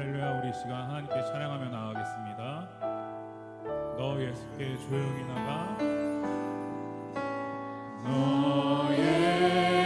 할렐루야 우리 시간 하나님께 찬양하며 나아가겠습니다. 너 예수께 조용히 나가. 너예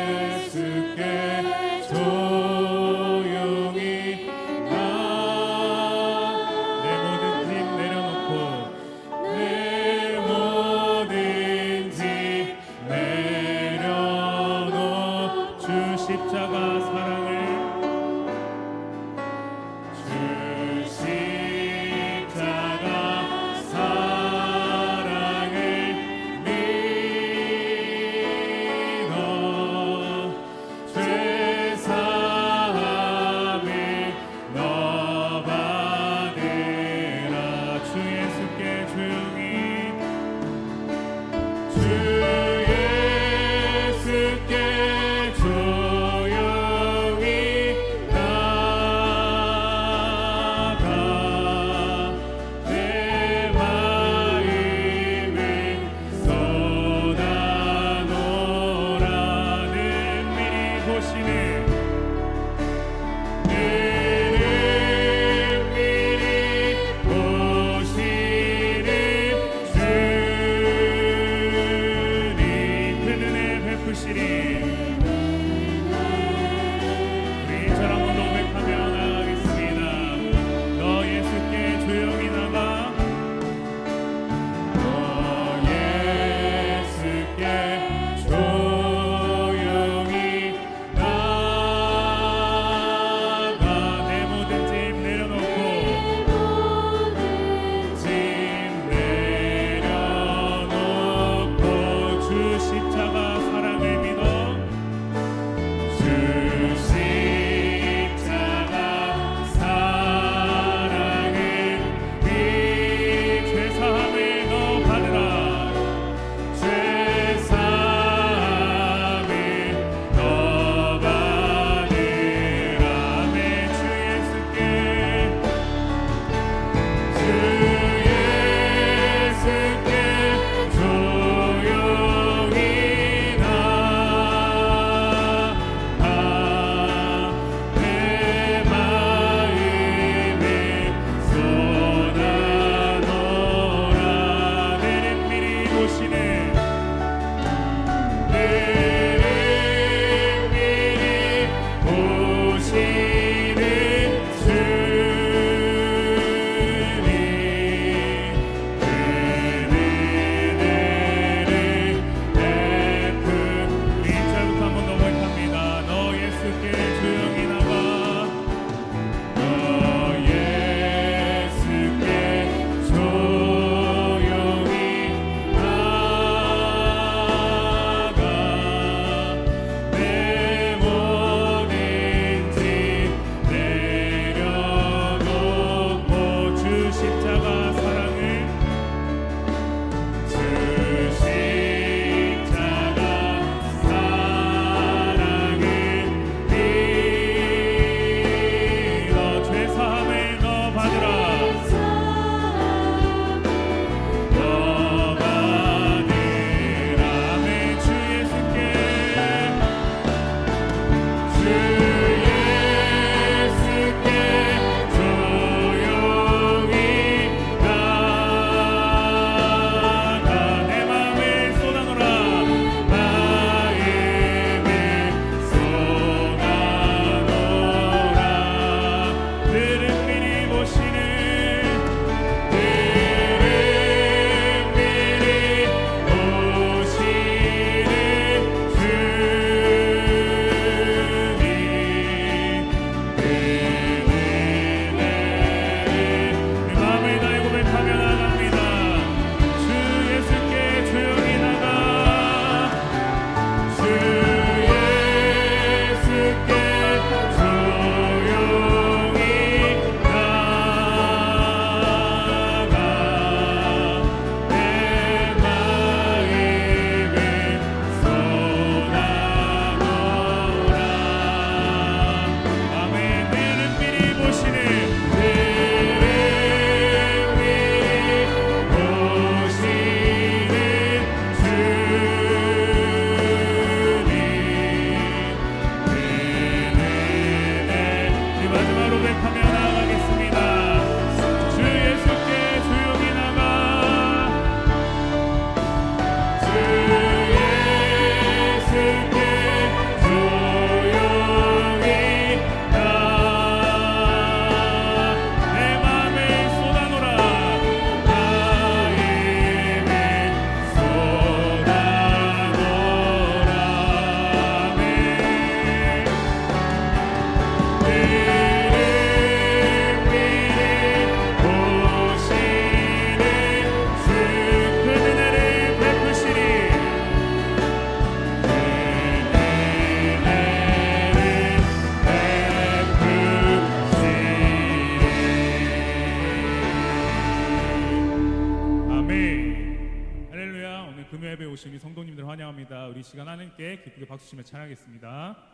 시간 하나님께 기쁘게 박수 치며 찬양하겠습니다.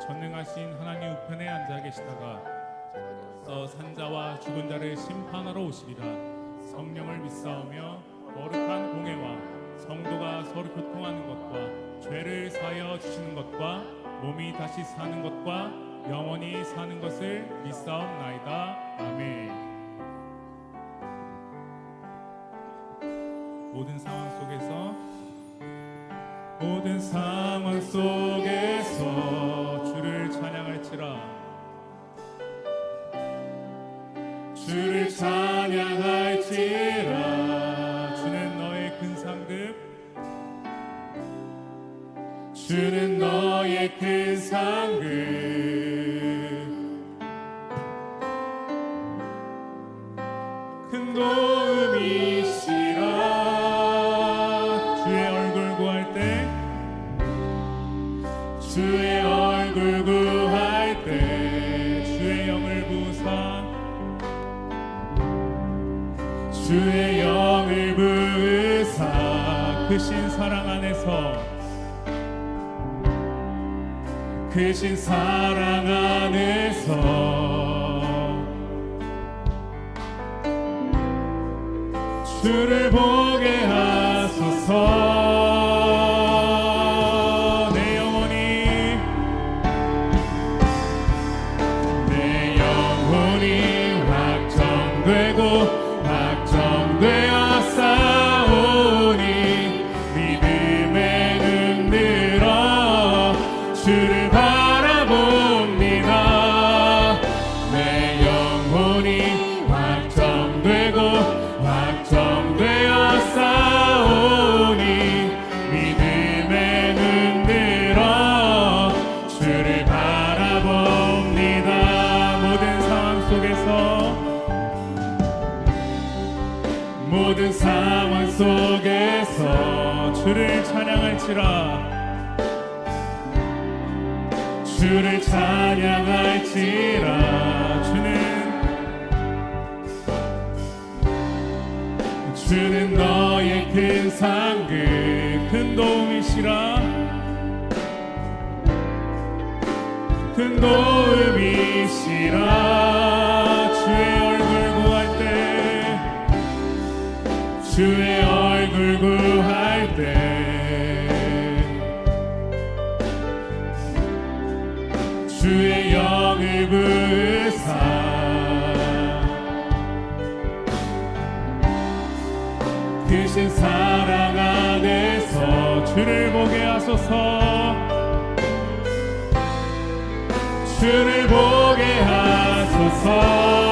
전능하신 하나님 우편에 앉아 계시다가 서 산자와 죽은 자를 심판하러 오시리라. 성령을 믿사오며 거룩한 공회와 성도가 서로 교통하는 것과 죄를 사하여 주시는 것과 몸이 다시 사는 것과 영원히 사는 것을 믿사옵나이다. 아멘. 모든 상황 속에서 모든 상황 속에서 주를 찬양할지라. 주는 너의 큰 상급. 주는 너의 큰 상급 주의 영을 부으사 크신 사랑 안에서 크신 사랑 안에서 주를 보게 하소서 찬양할지라. 주를 찬양할지라. 주는 주는 너의 큰 상급 큰 도움이시라. 큰 도움이시라 크신 사랑 안에서 주를 보게 하소서. 주를 보게 하소서